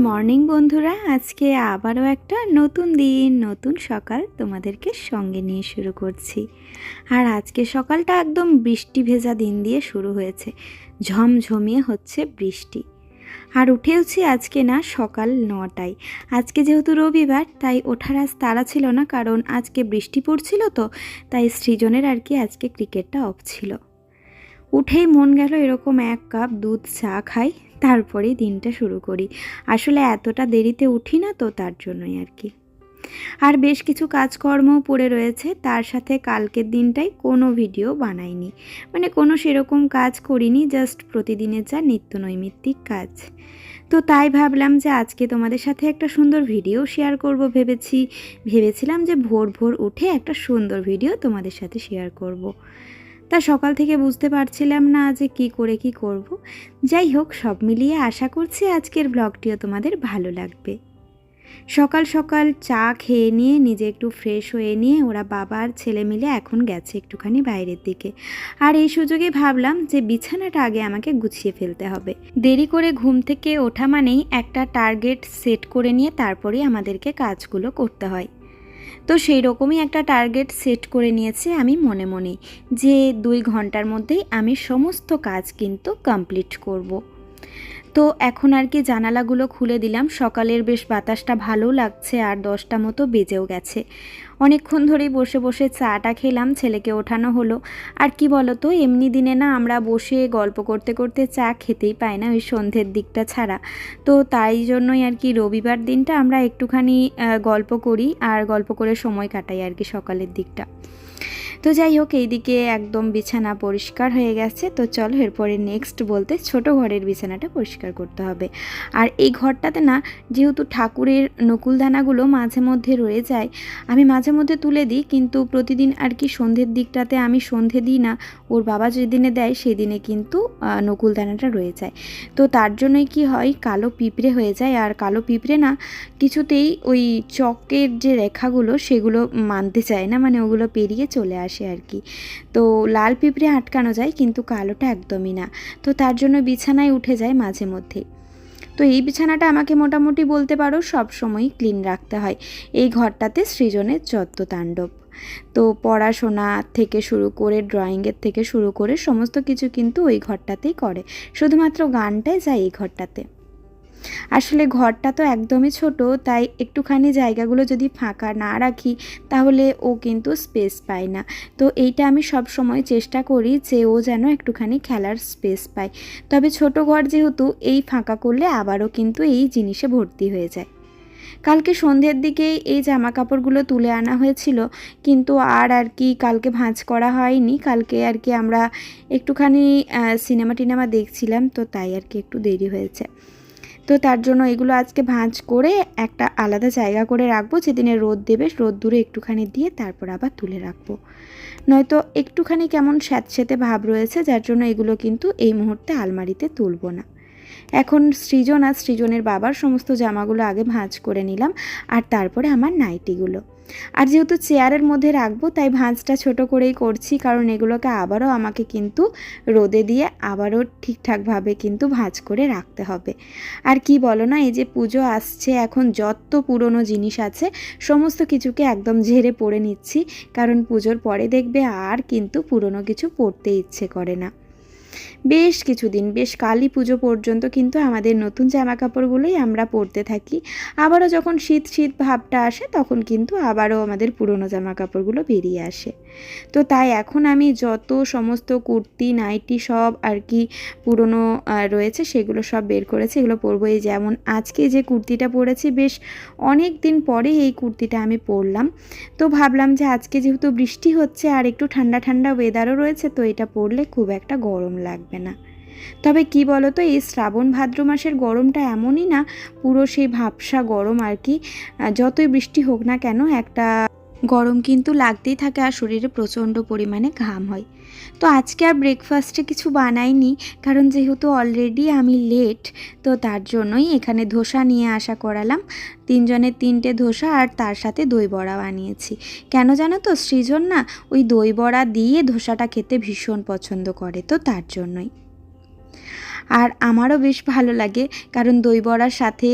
Morning বন্ধুরা, আজকে আবারও একটা নতুন দিন, নতুন সকাল তোমাদেরকে সঙ্গে নিয়ে শুরু করছি। আর আজকে সকালটা একদম বৃষ্টি ভেজা দিন দিয়ে শুরু হয়েছে। ঝমঝমিয়ে হচ্ছে বৃষ্টি। আর উঠেওছি আজকে না সকাল নটায়। আজকে যেহেতু রবিবার, তাই ওঠার আজ তাড়া ছিল না, কারণ আজকে বৃষ্টি পড়ছিল তো, তাই সৃজনের আর কি আজকে ক্রিকেটটা অফ ছিল। উঠেই মন গেল এরকম এক কাপ দুধ চা খাই তারপরেই দিনটা শুরু করি। আসলে এতটা দেরিতে উঠি না তো তার জন্যই আর কি। আর বেশ কিছু কাজকর্মও পড়ে রয়েছে, তার সাথে কালকের দিনটাই কোনো ভিডিও বানাইনি। মানে কোনো সেরকম কাজ করিনি, জাস্ট প্রতিদিনের যা নিত্য নৈমিত্তিক কাজ। তো তাই ভাবলাম যে আজকে তোমাদের সাথে একটা সুন্দর ভিডিও শেয়ার করব ভেবেছি। ভেবেছিলাম যে ভোর ভোর উঠে একটা সুন্দর ভিডিও তোমাদের সাথে শেয়ার করব। তা সকাল থেকে বুঝতে পারছিলাম না যে কি করে কি করব। যাই হোক, সব মিলিয়ে আশা করছি আজকের ব্লগটিও তোমাদের ভালো লাগবে। সকাল সকাল চা খেয়ে নিয়ে, নিজে একটু ফ্রেশ হয়ে নিয়ে ওরা বাবা আর ছেলে মিলে এখন গেছে একটুখানি বাইরের দিকে। আর এই সুযোগে ভাবলাম যে বিছানাটা আগে আমাকে গুছিয়ে ফেলতে হবে। দেরি করে ঘুম থেকে ওঠা মানেই একটা টার্গেট সেট করে নিয়ে তারপরেই আমাদেরকে কাজগুলো করতে হয়। তো সেই রকমই একটা টার্গেট সেট করে নিয়েছি আমি মনে মনে, যে দুই ঘণ্টার মধ্যেই আমি সমস্ত কাজ কিন্তু কমপ্লিট করব। তো এখন আর কি জানালাগুলো খুলে দিলাম। সকালের বেশ বাতাসটা ভালো লাগছে আর দশটা মতো বেজেও গেছে। অনেকক্ষণ ধরেই বসে বসে চাটা খেলাম, ছেলেকে ওঠানো হলো। আর কি বলতো, এমনি দিনে না আমরা বসে গল্প করতে করতে চা খেতেই পাই না ওই সন্ধ্যের দিকটা ছাড়া। তো তাই জন্যই আর কি রবিবার দিনটা আমরা একটুখানি গল্প করি আর গল্প করে সময় কাটাই আর কি সকালের দিকটা। তো যাই হোক, এইদিকে একদম বিছানা পরিষ্কার হয়ে গেছে। তো চলো এরপরে নেক্সট বলতে ছোট ঘরের বিছানাটা পরিষ্কার করতে হবে। আর এই ঘরটাতে না, যেহেতু ঠাকুরের নকুলদানাগুলো মাঝে মধ্যে রয়ে যায়, আমি মাঝে মধ্যে তুলে দিই, কিন্তু প্রতিদিন আর কি সন্ধ্যের দিকটাতে আমি সন্ধে দিই না, ওর বাবা যেদিনে দেয় সেদিনে কিন্তু নকুলদানাটা রয়ে যায়। তো তার জন্যই কি হয়, কালো পিঁপড়ে হয়ে যায়, আর কালো পিঁপড়ে না কিছুতেই ওই চকের যে রেখাগুলো সেগুলো মানতে চায় না মানে ওগুলো পেরিয়ে চলে আসে। আসে আর কি। তো লাল পিঁপড়ে আটকানো যায় কিন্তু কালোটা একদমই না। তো তার জন্য বিছানায় উঠে যায় মাঝে মধ্যেই তো এই বিছানাটা আমাকে মোটামুটি বলতে পারো সব সময় ক্লিন রাখতে হয়। এই ঘরটাতে সৃজনের যত্ন তাণ্ডব। তো পড়াশোনা থেকে শুরু করে ড্রয়িংয়ের থেকে শুরু করে সমস্ত কিছু কিন্তু ওই ঘরটাতেই করে। শুধুমাত্র গানটাই যায় এই ঘরটাতে। আসলে ঘরটা তো একদমই ছোট, তাই একটুখানি জায়গাগুলো যদি ফাঁকা না রাখি, তাহলে ও কিন্তু স্পেস পায় না। তো এইটা আমি সব সময় চেষ্টা করি যে ও যেন একটুখানি খেলার স্পেস পায়। তবে ছোট ঘর যেহেতু, এই ফাঁকা করলে আবারও কিন্তু এই জিনিসে ভর্তি হয়ে যায়। কালকে সন্ধ্যের দিকে এই জামা কাপড়গুলো তুলে আনা হয়েছিল, কিন্তু আর আর কি কালকে ভাঁজ করা হয়নি। কালকে আর কি আমরা একটুখানি সিনেমা টিনেমা দেখছিলাম, তো তাই আর কি একটু দেরি হয়েছে। তো তার জন্য এগুলো আজকে ভাঁজ করে একটা আলাদা জায়গা করে রাখব। যেদিনে রোদ দেবে রোদ দূরে একটুখানি দিয়ে তারপর আবার তুলে রাখব। নয়তো একটুখানি কেমন স্যাঁতস্যাঁতে ভাব রয়েছে, যার জন্য এগুলো কিন্তু এই মুহূর্তে আলমারিতে তুলব না। এখন সৃজন আর সৃজনের বাবার সমস্ত জামাগুলো আগে ভাঁজ করে নিলাম আর তারপরে আমার নাইটিগুলো। আর যেহেতু চেয়ারের মধ্যে রাখব, তাই ভাঁজটা ছোট করেই করছি, কারণ এগুলোকে আবারও আমাকে কিন্তু রোদে দিয়ে আবারও ঠিকঠাকভাবে কিন্তু ভাঁজ করে রাখতে হবে। আর কি বলো না, এই যে পুজো আসছে, এখন যত পুরনো জিনিস আছে, সমস্ত কিছুকে একদম ঝেড়ে পড়ে নিচ্ছি, কারণ পুজোর পরে দেখবে আর কিন্তু পুরনো কিছু পড়তে ইচ্ছে করে না। বেশ কিছুদিন, বেশ কালী পুজো পর্যন্ত কিন্তু আমাদের নতুন জামা কাপড়গুলোই আমরা পরতে থাকি। আবারও যখন শীত শীত ভাবটা আসে, তখন কিন্তু আবারও আমাদের পুরনো জামা কাপড়গুলো বেরিয়ে আসে। তো তাই এখন আমি যত সমস্ত কুর্তি, নাইটি সব আর কি পুরনো রয়েছে সেগুলো সব বের করেছি, এগুলো পরবো। এই যেমন আজকে যে কুর্তিটা পরেছি, বেশ অনেক দিন পরে এই কুর্তিটা আমি পরলাম। তো ভাবলাম যে আজকে যেহেতু বৃষ্টি হচ্ছে আর একটু ঠান্ডা ঠান্ডা ওয়েদারও রয়েছে, তো এটা পরলে খুব একটা গরম লাগবে না। তবে কি বলতো, এই শ্রাবণ ভাদ্র মাসের গরমটা এমনই না, পুরো সেই ভাবসা গরম আর কি যতই বৃষ্টি হোক না কেন একটা গরম কিন্তু লাগতেই থাকে আর শরীরে প্রচণ্ড পরিমাণে ঘাম হয়। তো আজকে আর ব্রেকফাস্টে কিছু বানাইনি, কারণ যেহেতু অলরেডি আমি লেট তো তার জন্যই এখানে ধোসা নিয়ে আসা করালাম। তিনজনের তিনটে ধোসা আর তার সাথে দই বড়া বানিয়েছি। কেন জানো তো? সৃজন না ওই দই বড়া দিয়ে ধোসাটা খেতে ভীষণ পছন্দ করে, তো তার জন্যই। আর আমারও বেশ ভালো লাগে, কারণ দই বড়ার সাথে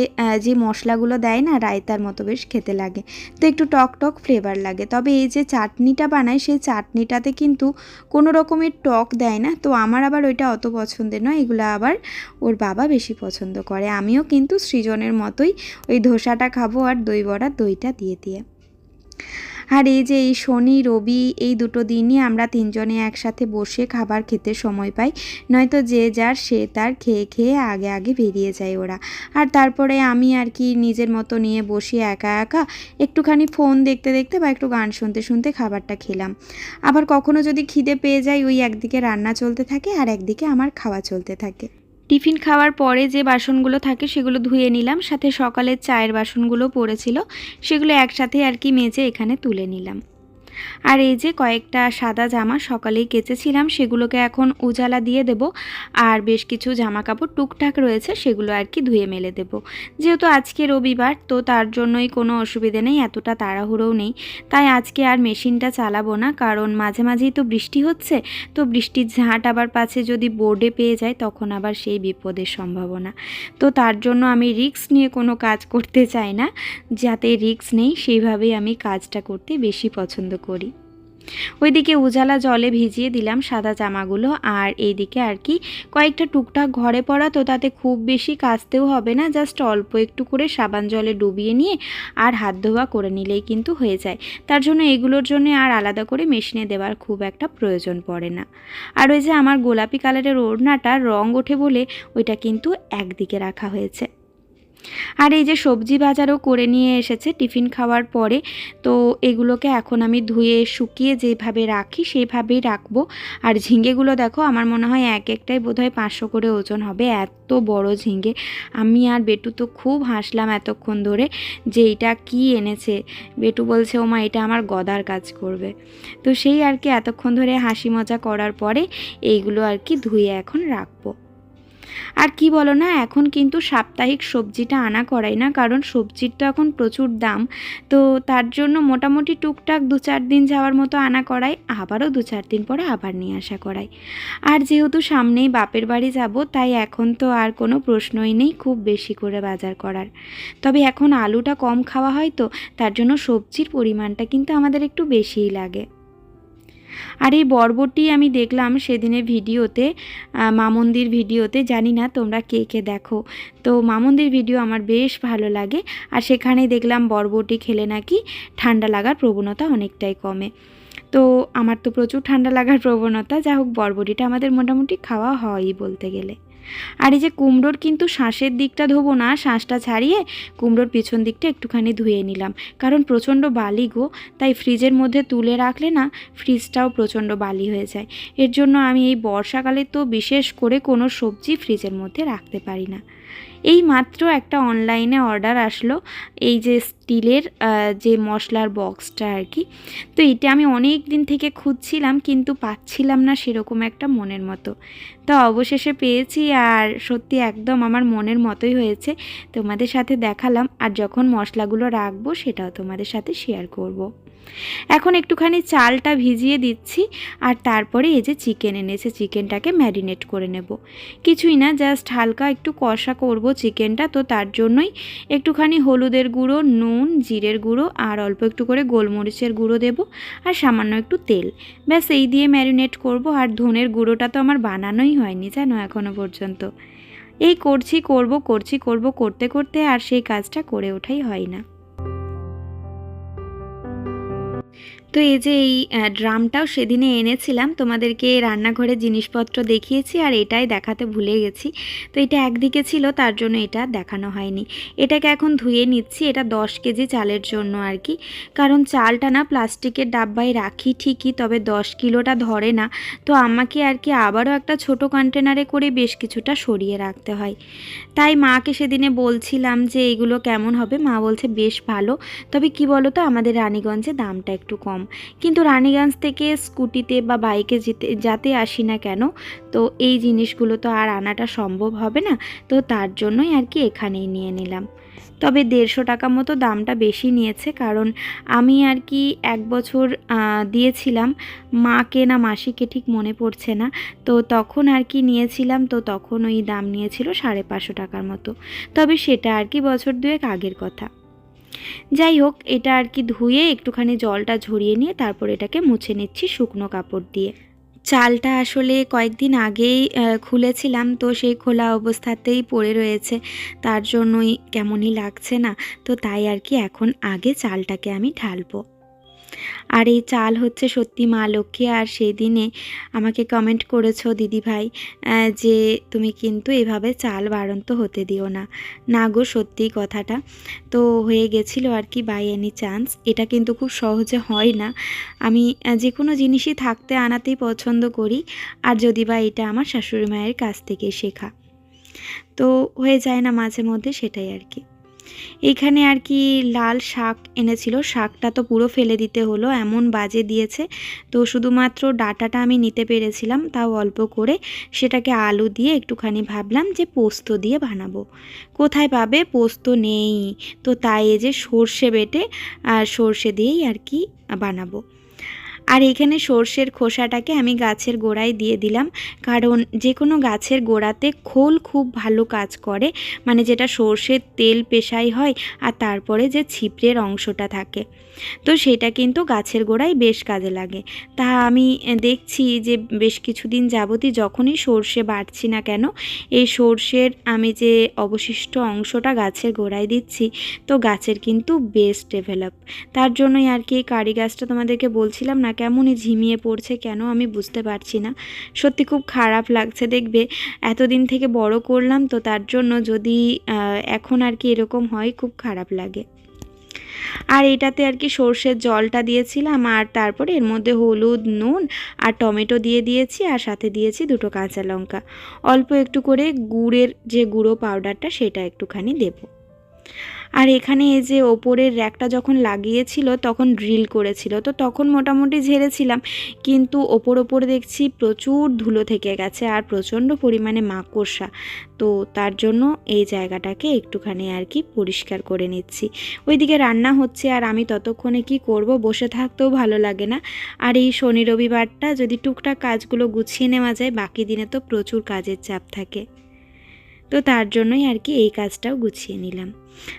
যে মশলাগুলো দেয় না, রায়তার মতো বেশ খেতে লাগে। তো একটু টক টক ফ্লেভার লাগে। তবে এই যে চাটনিটা বানায়, সেই চাটনিটাতে কিন্তু কোনো রকমের টক দেয় না। তো আমার আবার ওইটা অত পছন্দের নয়, এগুলো আবার ওর বাবা বেশি পছন্দ করে। আমিও কিন্তু সৃজনের মতোই ওই ধোসাটা খাব আর দই বড়ার দইটা দিয়ে দিয়ে। আর এই যে এই শনি, রবি এই দুটো দিনই আমরা তিনজনে একসাথে বসে খাবার খেতে সময় পাই। নয়তো যে যার সে তার খেয়ে খেয়ে আগে আগে বেরিয়ে যায় ওরা। আর তারপরে আমি আর কি নিজের মতো নিয়ে বসে একা একা একটুখানি ফোন দেখতে দেখতে বা একটু গান শুনতে শুনতে খাবারটা খেলাম। আবার কখনো যদি খিদে পেয়ে যায়, ওই একদিকে রান্না চলতে থাকে আর একদিকে আমার খাওয়া চলতে থাকে। টিফিন খাওয়ার পরে যে বাসনগুলো থাকে সেগুলো ধুয়ে নিলাম, সাথে সকালের চায়ের বাসনগুলো পড়েছিল, সেগুলো একসাথে আর কি মেজে এখানে তুলে নিলাম। আর এই যে কয়েকটা সাদা জামা সকালেই কেচেছিলাম, সেগুলোকে এখন উজালা দিয়ে দেব। আর বেশ কিছু জামা কাপড় টুকটাক রয়েছে, সেগুলো আর কি ধুয়ে মেলে দেব। যেহেতু আজকে রবিবার, তো তার জন্যই কোনো অসুবিধে নেই, এতটা তাড়াহুড়োও নেই। তাই আজকে আর মেশিনটা চালাবো না, কারণ মাঝে মাঝেই তো বৃষ্টি হচ্ছে। তো বৃষ্টির ঝাঁট আবার পাছে যদি বোর্ডে পেয়ে যায়, তখন আবার সেই বিপদের সম্ভাবনা। তো তার জন্য আমি রিস্ক নিয়ে কোনো কাজ করতে চাই না। যাতে রিস্ক নেই, সেইভাবেই আমি কাজটা করতে বেশি পছন্দ করি ওইদিকে উজালা জলে ভিজিয়ে দিলাম সাদা জামাগুলো আর এইদিকে আর কি কয়েকটা টুকটাক ঘরে পড়া তো তাতে খুব বেশি কাচতেও হবে না, জাস্ট অল্প একটু করে সাবান জলে ডুবিয়ে নিয়ে আর হাত ধোয়া করে নিলেই কিন্তু হয়ে যায়। তার জন্য এগুলোর জন্য আর আলাদা করে মেশিনে দেওয়ার খুব একটা প্রয়োজন পড়ে না। আর ওই যে আমার গোলাপি কালারের ওড়নাটা রং ওঠে বলে ওইটা কিন্তু একদিকে রাখা হয়েছে। আর এই যে সবজি বাজারও করে নিয়ে এসেছে টিফিন খাওয়ার পরে, তো এগুলোকে এখন আমি ধুয়ে, শুকিয়ে যেভাবে রাখি সেইভাবেই রাখব। আর ঝিঙ্গেগুলো দেখো, আমার মনে হয় এক একটাই বোধহয় পাঁচশো করে ওজন হবে, এত বড় ঝিঙ্গে। আমি আর বেটু তো খুব হাসলাম এতক্ষণ ধরে যে এটা কি এনেছে। বেটু বলছে, ও মা, এটা আমার গদার কাজ করবে। তো সেই আর কি এতক্ষণ ধরে হাসি মজা করার পরে এইগুলো আর কি ধুয়ে এখন রাখব। আর কি বলো না, এখন কিন্তু সাপ্তাহিক সবজিটা আনা করাই না, কারণ সবজির তো এখন প্রচুর দাম। তো তার জন্য মোটামুটি টুকটাক দু চার দিন যাওয়ার মতো আনা করাই, আবারও দু চার দিন পরে আবার নিয়ে আসা করাই। আর যেহেতু সামনেই বাপের বাড়ি যাব, তাই এখন তো আর কোনো প্রশ্নই নেই খুব বেশি করে বাজার করার। তবে এখন আলুটা কম খাওয়া হয় তো, তার জন্য সবজির পরিমাণটা কিন্তু আমাদের একটু বেশিই লাগে। আর এই বর্বটি আমি দেখলাম সেদিনের ভিডিওতে মামন্দির ভিডিওতে, জানি না তোমরা কে কে দেখো। তো মামন্দির ভিডিও আমার বেশ ভালো লাগে, আর সেখানে দেখলাম বর্বটি খেলে নাকি ঠান্ডা লাগার প্রবণতা অনেকটাই কমে। তো আমার তো প্রচুর ঠান্ডা লাগার প্রবণতা, যাই হোক বরবটিটা আমাদের মোটামুটি খাওয়া হয়ই বলতে গেলে। আর এই যে কুমড়োর কিন্তু শ্বাসের দিকটা ধোবো না, শ্বাসটা ছাড়িয়ে কুমড়োর পিছন দিকটা একটুখানি ধুয়ে নিলাম। কারণ প্রচণ্ড বালি গো, তাই ফ্রিজের মধ্যে তুলে রাখলে না ফ্রিজটাও প্রচণ্ড বালি হয়ে যায়। এর জন্য আমি এই বর্ষাকালে তো বিশেষ করে কোনো সবজি ফ্রিজের মধ্যে রাখতে পারি না। এই মাত্র একটা অনলাইনে অর্ডার আসলো, এই যে স্টিলের যে মশলার বক্সটা আর কি। তো এটা আমি অনেক দিন থেকে খুঁজছিলাম, কিন্তু পাচ্ছিলাম না সেরকম একটা মনের মতো। তো অবশেষে পেয়েছি আর সত্যি একদম আমার মনের মতোই হয়েছে। তোমাদের সাথে দেখালাম আর যখন মশলাগুলো রাখব সেটাও তোমাদের সাথে শেয়ার করব। এখন একটুখানি চালটা ভিজিয়ে দিচ্ছি আর তারপরে এই যে চিকেন এনেছে, চিকেনটাকে ম্যারিনেট করে নেব। কিছুই না, জাস্ট হালকা একটু কষা করব চিকেনটা, তো তার জন্যই একটুখানি হলুদের গুঁড়ো, নুন, জিরের গুঁড়ো আর অল্প একটু করে গোলমরিচের গুঁড়ো দেব আর সামান্য একটু তেল। ব্যাস, এই দিয়ে ম্যারিনেট করব আর ধনের গুঁড়োটা তো আমার বানানোই হয়নি, জানো এখনও পর্যন্ত। এই করছি, করব করছি, করব, করতে করতে আর সেই কাজটা করে ওঠাই হয় না। তো এই যে এই ড্রামটাও সেদিনে এনেছিলাম। তোমাদেরকে রান্নাঘরে জিনিসপত্র দেখিয়েছি আর এটাই দেখাতে ভুলে গেছি। তো এটা একদিকে ছিল, তার জন্য এটা দেখানো হয়নি। এটাকে এখন ধুয়ে নিচ্ছি, এটা দশ কেজি চালের জন্য আর কি। কারণ চালটা না প্লাস্টিকের ডাব্বায় রাখি ঠিকই, তবে দশ কিলোটা ধরে না। তো আমাকে আর কি আবারও একটা ছোট কন্টেনারে করে বেশ কিছুটা সরিয়ে রাখতে হয়। তাই মাকে সেদিনে বলছিলাম যে এগুলো কেমন হবে? মা বলছে, বেশ ভালো। তবে কি বলো তো আমাদের রানীগঞ্জে দামটা একটু কম। কিন্তু রানীগঞ্জ থেকে স্কুটিতে বা বাইকে যেতে, যাতে আসি না কেন, তো এই জিনিসগুলো তো আর আনাটা সম্ভব হবে না, তো তার জন্যই আর কি এখানেই নিয়ে নিলাম। তবে দেড়শো টাকা মতো দামটা বেশি নিয়েছে, কারণ আমি আর কি এক বছর দিয়েছিলাম, মাকে না মাসিকে ঠিক মনে পড়ছে না, তো তখন আর কি নিয়েছিলাম, তো তখন ওই দাম নিয়েছিল সাড়ে পাঁচশো টাকার মতো। তবে সেটা আর কি বছর দুয়েক আগের কথা। যাই হোক এটা আর কি ধুয়ে একটুখানি জলটা ঝরিয়ে নিয়ে তারপর এটাকে মুছে নিচ্ছি শুকনো কাপড় দিয়ে। চালটা আসলে কয়েকদিন আগেই খুলেছিলাম, তো সেই খোলা অবস্থাতেই পড়ে রয়েছে। তার জন্যই কেমনই লাগছে না, তো তাই আর কি এখন আগে চালটাকে আমি ঢালবো। আর এই চাল হচ্ছে সত্যি মা লক্ষ্মী আর সেই দিনে আমাকে কমেন্ট করেছ দিদিভাই আহ, যে তুমি কিন্তু এভাবে চাল বাড়ন্ত হতে দিও না। না গো সত্যি কথাটা। তো হয়ে গেছিল আর কি বাই এনি চান্স এটা কিন্তু খুব সহজে হয় না। আমি যে কোনো জিনিসই থাকতে আনাতেই পছন্দ করি আর যদি বা এটা আমার শাশুড়ি মায়ের কাছ থেকে শেখা। তো হয়ে যায় না মাঝে মধ্যে সেটাই আর কি। এইখানে আর কি লাল শাক এনেছিল, শাকটা তো পুরো ফেলে দিতে হলো, এমন বাজে দিয়েছে। তো শুধুমাত্র ডাটাটা আমি নিতে পেরেছিলাম, তাও অল্প করে। সেটাকে আলু দিয়ে একটুখানি ভাবলাম যে পোস্ত দিয়ে বানাবো। কোথায় পাবে? পোস্ত নেই। তো তাই এই যে সর্ষে বেটে আর সর্ষে দিয়েই আর কি বানাবো। আর এখানে সর্ষের খোসাটাকে আমি গাছের গোড়ায় দিয়ে দিলাম। কারণ যে কোনো গাছের গোড়াতে খোল খুব ভালো কাজ করে মানে যেটা সর্ষের তেল পেশাই হয় আর তারপরে যে ছিপড়ের অংশটা থাকে। তো সেটা কিন্তু গাছের গোড়ায় বেশ কাজে লাগে। তা আমি দেখছি যে বেশ কিছুদিন যাবতই যখনই সর্ষে বাড়ছি না কেন, এই সর্ষের আমি যে অবশিষ্ট অংশটা গাছের গোড়ায় দিচ্ছি, তো গাছের কিন্তু বেশ ডেভেলপ। তার জন্যই আর কি কারি গাছটা তোমাদেরকে বলছিলাম না কেমনই ঝিমিয়ে পড়ছে কেন আমি বুঝতে পারছি না। সত্যি খুব খারাপ লাগছে, দেখবে এতদিন থেকে বড় করলাম তো তার জন্য যদি এখন আর কি এরকম হয় খুব খারাপ লাগে। আর এটাতে আর কি সর্ষের জলটা দিয়েছিলাম আর তারপরে এর মধ্যে হলুদ, নুন আর টমেটো দিয়ে দিয়েছি আর সাথে দিয়েছি দুটো কাঁচা লঙ্কা। অল্প একটু করে গুড়ের যে গুঁড়ো পাউডারটা সেটা একটুখানি দেবো। আর এখানে এই যে ওপরের র্যাকটা যখন লাগিয়েছিল, তখন ড্রিল করেছিল। তো তখন মোটামুটি ঝেড়েছিলাম, কিন্তু ওপর ওপর দেখছি প্রচুর ধুলো থেকে গেছে আর প্রচণ্ড পরিমাণে মাকড়সা। তো তার জন্য এই জায়গাটাকে একটুখানি আর কি পরিষ্কার করে নিচ্ছি। ওইদিকে রান্না হচ্ছে আর আমি ততক্ষণে কি করব, বসে থাকতেও ভালো লাগে না। আর এই শনি রবিবারটা যদি টুকটাক কাজগুলো গুছিয়ে নেওয়া যায়, বাকি দিনে তো প্রচুর কাজের চাপ থাকে। তো তার জন্যই আর কি এই কাজটাও গুছিয়ে নিলাম।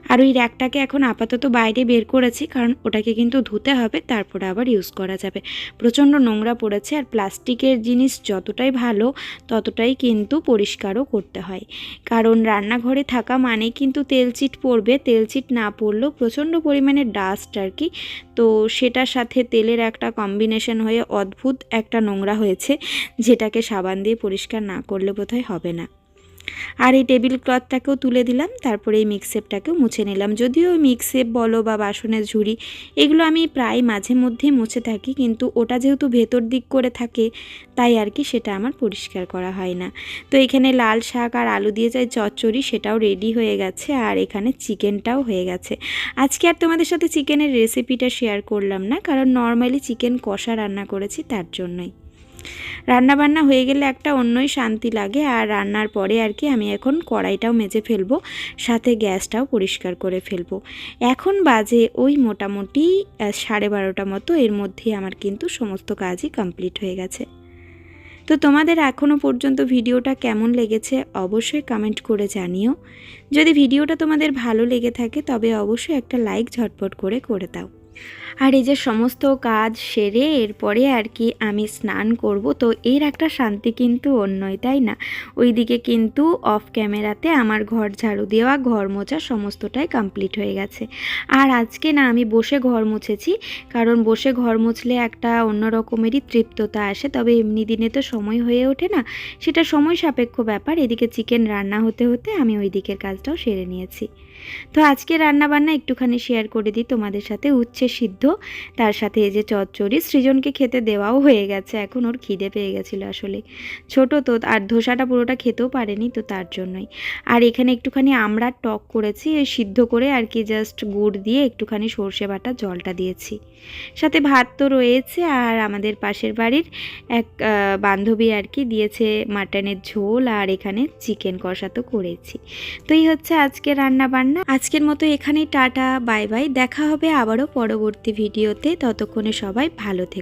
আর ওই র্যাকটাকে এখন আপাতত বাইরে বের করেছি, কারণ ওটাকে কিন্তু ধুতে হবে, তারপরে আবার ইউজ করা যাবে। প্রচণ্ড নোংরা পড়েছে, আর প্লাস্টিকের জিনিস যতটাই ভালো, ততটাই কিন্তু পরিষ্কারও করতে হয়। কারণ রান্নাঘরে থাকা মানে কিন্তু তেলচিট পড়বে তেলচিট না পড়লেও প্রচণ্ড পরিমাণে ডাস্ট আর কি। তো সেটার সাথে তেলের একটা কম্বিনেশন হয়ে অদ্ভুত একটা নোংরা হয়েছে, যেটাকে সাবান দিয়ে পরিষ্কার না করলে বোধহয় হবে না। আর এই টেবিল ক্লথটাকেও তুলে দিলাম, তারপরে এই মিক্সেপটাকেও মুছে নিলাম। যদিও মিক্সেপ বলো বা বাসনের ঝুড়ি, এগুলো আমি প্রায় মাঝে মধ্যেই মুছে থাকি, কিন্তু ওটা যেহেতু ভেতর দিক করে থাকে, তাই আর কি সেটা আমার পরিষ্কার করা হয় না। তো এখানে লাল শাক আর আলু দিয়ে যাই চচ্চড়ি, সেটাও রেডি হয়ে গেছে, আর এখানে চিকেনটাও হয়ে গেছে। আজকে আর তোমাদের সাথে চিকেনের রেসিপিটা শেয়ার করলাম না, কারণ নর্মালি চিকেন কষা রান্না করেছি তার জন্যই। রান্না বান্না হয়ে গেলে একটা অন্যই শান্তি লাগে, আর রান্নার পরে আর কি আমি এখন কড়াইটাও মেজে ফেলব, সাথে গ্যাসটাও পরিষ্কার করে ফেলব। এখন বাজে ওই মোটামুটি সাড়ে বারোটা মতো, এর মধ্যেই আমার কিন্তু সমস্ত কাজই কমপ্লিট হয়ে গেছে। তো তোমাদের এখনও পর্যন্ত ভিডিওটা কেমন লেগেছে অবশ্যই কমেন্ট করে জানিও। যদি ভিডিওটা তোমাদের ভালো লেগে থাকে, তবে অবশ্যই একটা লাইক ঝটপট করে করে দাও। আর এই যে সমস্ত কাজ সেরে এরপরে আর কি আমি স্নান করব, তো এর একটা শান্তি কিন্তু অন্যই, তাই না? ওইদিকে কিন্তু অফ ক্যামেরাতে আমার ঘর ঝাড়ু দেওয়া, ঘর মোছা সমস্তটাই কমপ্লিট হয়ে গেছে। আর আজকে না আমি বসে ঘর মুছেছি, কারণ বসে ঘর মুছলে একটা অন্য রকমেরই তৃপ্ততা আসে, তবে এমনি দিনে তো সময় হয়ে ওঠে না, সেটা সময় সাপেক্ষ ব্যাপার। এদিকে চিকেন রান্না হতে হতে আমি ওই দিকের কাজটাও সেরে নিয়েছি। তো আজকে রান্না বান্না একটুখানি শেয়ার করে দিই তোমাদের সাথে উচ্ছে সিদ্ধ। তার সাথে এই যে চচ্চড়ি, সৃজনকে খেতে দেওয়াও হয়ে গেছে, এখন ওর খিদে পেয়ে গেছিল আসলে। ছোট তো, আর ধোসাটা পুরোটা খেতেও পারেনি তো তার জন্যই। আর এখানে একটুখানি আমরা টক করেছি সিদ্ধ করে আর কি জাস্ট গুড় দিয়ে একটুখানি সর্ষে বাটা জলটা দিয়েছি। সাথে ভাত তো রয়েছে, আর আমাদের পাশের বাড়ির এক বান্ধবী আর কি দিয়েছে মাটনের ঝোল, আর এখানে চিকেন কষা তো করেছি। তো এই হচ্ছে আজকে রান্না বান্না না? আজকের মতো এখানেই টাটা, বাই বাই। দেখা হবে আবারও পরবর্তী ভিডিওতে। ততক্ষণে সবাই ভালো থেকো।